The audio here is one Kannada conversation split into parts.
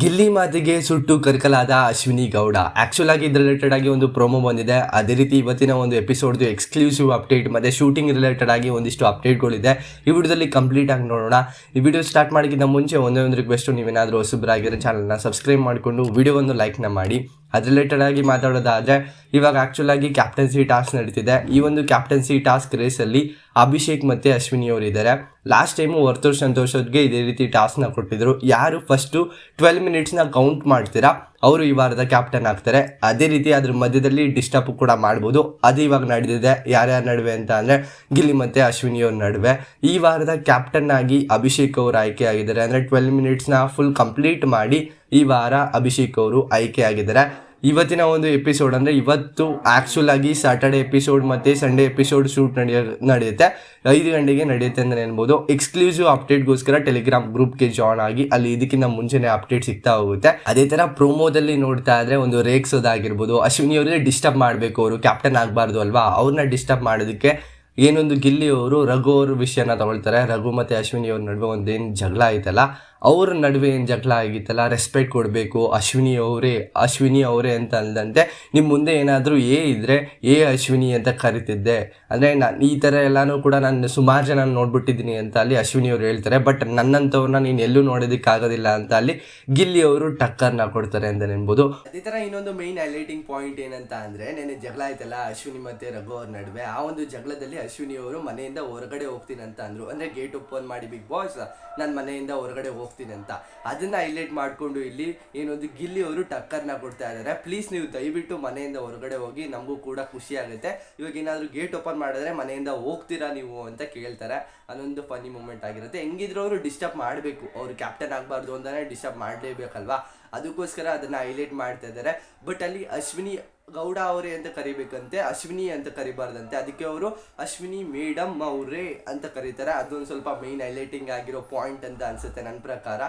ಗಿಲ್ಲಿ ಮಾತಿಗೆ ಸುಟ್ಟು ಕರ್ಕಲಾದ ಅಶ್ವಿನಿ ಗೌಡ. ಆಕ್ಚುಲ್ ಆಗಿ ಇದ್ರ ರಿಲೇಟೆಡ್ ಆಗಿ ಒಂದು ಪ್ರೋಮೋ ಬಂದಿದೆ. ಅದೇ ರೀತಿ ಇವತ್ತಿನ ಒಂದು ಎಪಿಸೋಡ್ದು ಎಕ್ಸ್ಕ್ಲೂಸಿವ್ ಅಪ್ಡೇಟ್ ಮತ್ತೆ ಶೂಟಿಂಗ್ ರಿಲೇಟೆಡ್ ಆಗಿ ಒಂದಿಷ್ಟು ಅಪ್ಡೇಟ್ಗಳಿದೆ ಈ ವಿಡಿಯೋದಲ್ಲಿ ಕಂಪ್ಲೀಟ್ ಆಗಿ ನೋಡೋಣ. ಈ ವಿಡಿಯೋ ಸ್ಟಾರ್ಟ್ ಮಾಡೋಕ್ಕಿಂತ ಮುಂಚೆ ಒಂದೇ ಒಂದು ರಿಕ್ವೆಸ್ಟ್ ನೀವೇನಾದರೂ ಹೊಸಬ್ರಾಗಿರೋ ಚಾನಲ್ನ ಸಬ್ಸ್ಕ್ರೈಬ್ ಮಾಡಿಕೊಂಡು ವಿಡಿಯೋವನ್ನು ಲೈಕ್ನ ಮಾಡಿ. ಅದ್ರ ರಿಲೇಟೆಡ್ ಆಗಿ ಮಾತಾಡೋದಾದ್ರೆ, ಇವಾಗ ಆಕ್ಚುಲ್ ಆಗಿ ಕ್ಯಾಪ್ಟನ್ಸಿ ಟಾಸ್ಕ್ ನಡೀತಿದೆ. ಈ ಒಂದು ಕ್ಯಾಪ್ಟನ್ಸಿ ಟಾಸ್ಕ್ ರೇಸಲ್ಲಿ ಅಭಿಷೇಕ್ ಮತ್ತೆ ಅಶ್ವಿನಿ ಅವರು ಇದ್ದಾರೆ ಲಾಸ್ಟ್ ಟೈಮು ವರ್ತೂರ್ ಸಂತೋಷದ್ಗೆ ಇದೇ ರೀತಿ ಟಾಸ್ಕ್ನ ಕೊಟ್ಟಿದ್ರು. ಯಾರು ಫಸ್ಟು ಟ್ವೆಲ್ ಮಿನಿಟ್ಸ್ನ ಕೌಂಟ್ ಮಾಡ್ತೀರಾ? ಅವರು ಈ ವಾರದ ಕ್ಯಾಪ್ಟನ್ ಆಗ್ತಾರೆ. ಅದೇ ರೀತಿ ಅದ್ರ ಮಧ್ಯದಲ್ಲಿ ಡಿಸ್ಟರ್ಬ್ ಕೂಡ ಮಾಡ್ಬೋದು. ಅದು ಇವಾಗ ನಡೆದಿದೆ ಯಾರ್ಯಾರ ನಡುವೆ ಅಂತ ಅಂದರೆ ಗಿಲ್ಲಿ ಮತ್ತು ಅಶ್ವಿನಿ ಅವ್ರ ನಡುವೆ. ಈ ವಾರದ ಕ್ಯಾಪ್ಟನ್ ಆಗಿ ಅಭಿಷೇಕ್ ಅವರು ಆಯ್ಕೆ ಆಗಿದ್ದಾರೆ. ಅಂದರೆ ಟ್ವೆಲ್ ಮಿನಿಟ್ಸ್ನ ಫುಲ್ ಕಂಪ್ಲೀಟ್ ಮಾಡಿ ಈ ವಾರ ಅಭಿಷೇಕ್ ಅವರು ಆಯ್ಕೆ ಆಗಿದ್ದಾರೆ. ಇವತ್ತಿನ ಒಂದು ಎಪಿಸೋಡ್ ಅಂದರೆ ಇವತ್ತು ಆ್ಯಕ್ಚುಲ್ ಆಗಿ ಸ್ಯಾಟರ್ಡೆ ಎಪಿಸೋಡ್ ಮತ್ತು ಸಂಡೇ ಎಪಿಸೋಡ್ ಶೂಟ್ ನಡೆಯ, ನಡೆಯುತ್ತೆ. ಐದು ಗಂಟೆಗೆ ನಡೆಯುತ್ತೆ ಅಂತಲೇ ಅನ್ಬೋದು ಎಕ್ಸ್ಕ್ಲೂಸಿವ್ ಅಪ್ಡೇಟ್ಗೋಸ್ಕರ ಟೆಲಿಗ್ರಾಮ್ ಗ್ರೂಪ್ಗೆ ಜಾಯ್ನ್ ಆಗಿ ಅಲ್ಲಿ ಇದಕ್ಕಿಂತ ಮುಂಚೆನೇ ಅಪ್ಡೇಟ್ ಸಿಗ್ತಾ ಹೋಗುತ್ತೆ. ಅದೇ ಥರ ಪ್ರೋಮೋದಲ್ಲಿ ನೋಡ್ತಾ ಇದ್ರೆ ಒಂದು ರೇಗ್ಸೋದಾಗಿರ್ಬೋದು. ಅಶ್ವಿನಿ ಅವರಿಗೆ ಡಿಸ್ಟರ್ಬ್ ಮಾಡಬೇಕು ಅವರು. ಕ್ಯಾಪ್ಟನ್ ಆಗಬಾರ್ದು ಅಲ್ವಾ? ಅವ್ರನ್ನ ಡಿಸ್ಟರ್ಬ್ ಮಾಡೋದಕ್ಕೆ ಏನೊಂದು ಗಿಲ್ಲಿ ಅವರು ರಘು ಅವ್ರ ವಿಷಯನ ತಗೊಳ್ತಾರೆ. ರಘು ಮತ್ತು ಅಶ್ವಿನಿ ಅವ್ರ ನಡುವೆ ಒಂದೇನು ಜಗಳ ಆಯ್ತಲ್ಲ ಅವ್ರ ನಡುವೆ ಏನು ಜಗಳ ಆಗಿತ್ತಲ್ಲ ರೆಸ್ಪೆಕ್ಟ್ ಕೊಡಬೇಕು, ಅಶ್ವಿನಿ ಅವರೇ ಅಶ್ವಿನಿ ಅವರೇ ಅಂತ ಅಂದಂತೆ ನಿಮ್ಮ ಮುಂದೆ ಏನಾದರೂ ಏ ಇದ್ದರೆ ಏ ಅಶ್ವಿನಿ ಅಂತ ಕರಿತಿದ್ದೆ. ಅಂದರೆ ನಾನು ಈ ಥರ ಎಲ್ಲನೂ ಕೂಡ ನಾನು ಸುಮಾರು ಜನ ನೋಡ್ಬಿಟ್ಟಿದ್ದೀನಿ ಅಂತ ಅಲ್ಲಿ ಅಶ್ವಿನಿ ಅವರು ಹೇಳ್ತಾರೆ. ಬಟ್ ನನ್ನಂಥವ್ರನ್ನ ನೀನು ಎಲ್ಲೂ ನೋಡೋದಕ್ಕಾಗೋದಿಲ್ಲ ಅಂತ ಅಲ್ಲಿ ಗಿಲ್ಲಿ ಅವರು ಟಕ್ಕರ್ನ ಕೊಡ್ತಾರೆ ಅಂತ ನೆನ್ಬೋದು. ಅದೇ ಥರ ಇನ್ನೊಂದು ಮೈನ್ ಹೈಲೈಟಿಂಗ್ ಪಾಯಿಂಟ್ ಏನಂತ ಅಂದರೆ ನೆನೆ ಜಗಳ ಆಯ್ತಲ್ಲ, ಅಶ್ವಿನಿ ಮತ್ತು ರಘು ಅವ್ರ ನಡುವೆ. ಆ ಒಂದು ಜಗಳದಲ್ಲಿ ಅಶ್ವಿನಿ ಅವರು ಮನೆಯಿಂದ ಹೊರಗಡೆ ಹೋಗ್ತೀನಿ ಅಂತ ಅಂದರು. ಅಂದರೆ ಗೇಟ್ ಓಪನ್ ಮಾಡಿ ಬಿಗ್ ಬಾಸ್ ನಾನು ಮನೆಯಿಂದ ಹೊರಗಡೆ ಹೋಗ್ತೀನಿ ಅಂತ. ಅದನ್ನ ಹೈಲೈಟ್ ಮಾಡಿಕೊಂಡು ಇಲ್ಲಿ ಏನೊಂದು ಗಿಲ್ಲಿ ಅವರು ಟಕ್ಕರ್ನ ಕೊಡ್ತಾ ಇದ್ದಾರೆ. ಪ್ಲೀಸ್ ನೀವು ದಯವಿಟ್ಟು ಮನೆಯಿಂದ ಹೊರಗಡೆ ಹೋಗಿ ನಮಗೂ ಕೂಡ ಖುಷಿ ಆಗುತ್ತೆ. ಇವಾಗ ಏನಾದರೂ ಗೇಟ್ ಓಪನ್ ಮಾಡಿದ್ರೆ ಮನೆಯಿಂದ ಹೋಗ್ತೀರಾ ನೀವು ಅಂತ ಕೇಳ್ತಾರೆ. ಅದೊಂದು ಫನಿ ಮೂಮೆಂಟ್ ಆಗಿರುತ್ತೆ. ಹೆಂಗಿದ್ರು ಅವರು ಡಿಸ್ಟರ್ಬ್ ಮಾಡಬೇಕು. ಅವರು ಕ್ಯಾಪ್ಟನ್ ಆಗಬಾರ್ದು ಅಂತಲೇ ಡಿಸ್ಟರ್ಬ್ ಮಾಡಲೇಬೇಕಲ್ವಾ? ಅದಕ್ಕೋಸ್ಕರ ಅದನ್ನ ಹೈಲೈಟ್ ಮಾಡ್ತಾ ಇದ್ದಾರೆ. ಬಟ್ ಅಲ್ಲಿ ಅಶ್ವಿನಿ ಗೌಡ ಅವರೇ ಅಂತ ಕರಿಬೇಕಂತೆ, ಅಶ್ವಿನಿ ಅಂತ ಕರಿಬಾರ್ದಂತೆ. ಅದಕ್ಕೆ ಅವರು ಅಶ್ವಿನಿ ಮೇಡಮ್ ಅವರೇ ಅಂತ ಕರೀತಾರೆ. ಅದೊಂದು ಸ್ವಲ್ಪ ಮೈನ್ ಹೈಲೈಟಿಂಗ್ ಆಗಿರೋ ಪಾಯಿಂಟ್ ಅಂತ ಅನ್ಸುತ್ತೆ ನನ್ನ ಪ್ರಕಾರ.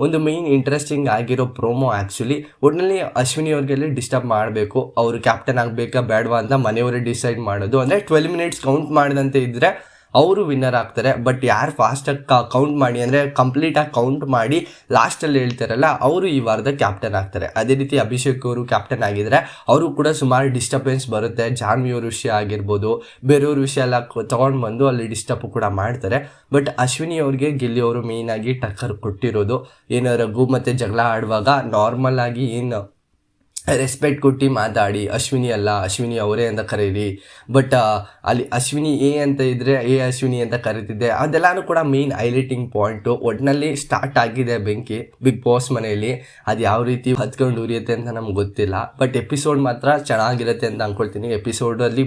ಒಂದು ಮೈನ್ ಇಂಟ್ರೆಸ್ಟಿಂಗ್ ಆಗಿರೋ ಪ್ರೋಮೋ ಆ್ಯಕ್ಚುಲಿ ಒಟ್ಟಿನಲ್ಲಿ ಅಶ್ವಿನಿ ಅವ್ರಿಗೆಲ್ಲ ಡಿಸ್ಟರ್ಬ್ ಮಾಡಬೇಕು? ಅವರು ಕ್ಯಾಪ್ಟನ್ ಆಗಬೇಕಾ, ಬೇಡವಾ ಅಂತ ಮನೆಯವರೇ ಡಿಸೈಡ್ ಮಾಡೋದು. ಅಂದರೆ ಟ್ವೆಲ್ ಮಿನಿಟ್ಸ್ ಕೌಂಟ್ ಮಾಡಿದಂತೆ ಇದ್ದರೆ ಅವರು ವಿನ್ನರ್ ಆಗ್ತಾರೆ. ಬಟ್ ಯಾರು ಫಾಸ್ಟಾಗಿ ಕೌಂಟ್ ಮಾಡಿ, ಅಂದರೆ ಕಂಪ್ಲೀಟಾಗಿ ಕೌಂಟ್ ಮಾಡಿ ಲಾಸ್ಟಲ್ಲಿ ಹೇಳ್ತಾರಲ್ಲ, ಅವರು ಈ ವಾರದ ಕ್ಯಾಪ್ಟನ್ ಆಗ್ತಾರೆ. ಅದೇ ರೀತಿ ಅಭಿಷೇಕ್ ಅವರು ಕ್ಯಾಪ್ಟನ್ ಆಗಿದ್ದಾರೆ ಅವರು ಕೂಡ ಸುಮಾರು ಡಿಸ್ಟರ್ಬೆನ್ಸ್ ಬರುತ್ತೆ. ಜಾನ್ವಿ ಅವರು ವಿಷಯ ಆಗಿರ್ಬೋದು, ಬೇರೆಯವ್ರ ವಿಷಯ ಎಲ್ಲ ತೊಗೊಂಡು ಬಂದು ಅಲ್ಲಿ ಡಿಸ್ಟರ್ಬ್ ಕೂಡ ಮಾಡ್ತಾರೆ. ಬಟ್ ಅಶ್ವಿನಿ ಅವ್ರಿಗೆ ಗಿಲ್ಲಿ ಅವರು ಮೇಯ್ನಾಗಿ ಟಕ್ಕರ್ ಕೊಟ್ಟಿರೋದು. ಏನೋ ರಘು ಮತ್ತು ಜಗಳ ಆಡುವಾಗ ನಾರ್ಮಲ್ ಆಗಿ ಏನು ರೆಸ್ಪೆಕ್ಟ್ ಕೊಟ್ಟು ಮಾತಾಡಿ, ಅಶ್ವಿನಿ ಅಲ್ಲ, ಅಶ್ವಿನಿ ಅವರೇ ಅಂತ ಕರೀರಿ. ಬಟ್ ಅಲ್ಲಿ ಅಶ್ವಿನಿ ಎ ಅಂತ ಇದ್ದರೆ ಎ ಅಶ್ವಿನಿ ಅಂತ ಕರೀತಿದ್ದೆ. ಅದೆಲ್ಲನೂ ಕೂಡ ಮೇನ್ ಹೈಲೈಟಿಂಗ್ ಪಾಯಿಂಟು ಒಟ್ಟಿನಲ್ಲಿ ಸ್ಟಾರ್ಟ್ ಆಗಿದೆ ಬೆಂಕಿ ಬಿಗ್ ಬಾಸ್ ಮನೆಯಲ್ಲಿ. ಅದು ಯಾವ ರೀತಿ ಹತ್ಕೊಂಡು ಉರಿಯುತ್ತೆ ಅಂತ ನಮ್ಗೆ ಗೊತ್ತಿಲ್ಲ. ಬಟ್ ಎಪಿಸೋಡ್ ಮಾತ್ರ ಚೆನ್ನಾಗಿರುತ್ತೆ ಅಂತ ಅಂದ್ಕೊಳ್ತೀನಿ. ಎಪಿಸೋಡಲ್ಲಿ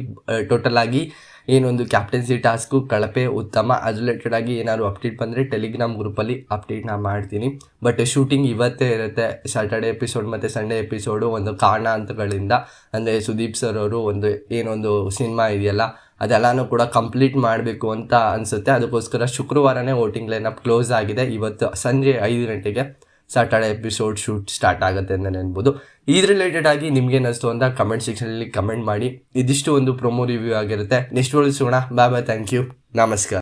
ಟೋಟಲ್ ಆಗಿ ಏನೊಂದು ಕ್ಯಾಪ್ಟನ್ಸಿ ಟಾಸ್ಕು ಕಳಪೆ, ಉತ್ತಮ, ಅದು ರಿಲೇಟೆಡ್ ಆಗಿ ಏನಾದ್ರು ಅಪ್ಡೇಟ್ ಬಂದರೆ ಟೆಲಿಗ್ರಾಮ್ ಗ್ರೂಪಲ್ಲಿ ಅಪ್ಡೇಟ್ನ ಮಾಡ್ತೀನಿ. ಬಟ್ ಶೂಟಿಂಗ್ ಇವತ್ತೇ ಇರುತ್ತೆ. ಸ್ಯಾಟರ್ಡೆ ಎಪಿಸೋಡ್ ಮತ್ತು ಸಂಡೇ ಎಪಿಸೋಡು ಒಂದು ಕಾರಣಾಂತಗಳಿಂದ ಅಂದರೆ ಸುದೀಪ್ ಸರ್ ಅವರು ಒಂದು ಏನೊಂದು ಸಿನಿಮಾ ಇದೆಯಲ್ಲ, ಅದೆಲ್ಲನೂ ಕೂಡ ಕಂಪ್ಲೀಟ್ ಮಾಡಬೇಕು ಅಂತ ಅನಿಸುತ್ತೆ. ಅದಕ್ಕೋಸ್ಕರ ಶುಕ್ರವಾರನೇ ವೋಟಿಂಗ್ ಲೈನಪ್ ಕ್ಲೋಸ್ ಆಗಿದೆ. ಇವತ್ತು ಸಂಜೆ ಐದು ಗಂಟೆಗೆ. ಸ್ಯಾಟರ್ಡೆ ಎಪಿಸೋಡ್ ಶೂಟ್ ಸ್ಟಾರ್ಟ್ ಆಗುತ್ತೆ ಅಂತ ನೆನ್ಬೋದು ಇದ್ರ ರಿಲೇಟೆಡ್ ಆಗಿ ನಿಮ್ಗೆ ಏನಿಸ್ತು ಅಂತ ಕಮೆಂಟ್ ಸೆಕ್ಷನಲ್ಲಿ ಕಮೆಂಟ್ ಮಾಡಿ. ಇದಿಷ್ಟು ಒಂದು ಪ್ರೊಮೋ ರಿವ್ಯೂ ಆಗಿರುತ್ತೆ. ನೆಕ್ಸ್ಟ್ ಸಿಗೋಣ ಬಾಯ್ ಬಾಯ್ ಥ್ಯಾಂಕ್ ಯು ನಮಸ್ಕಾರ.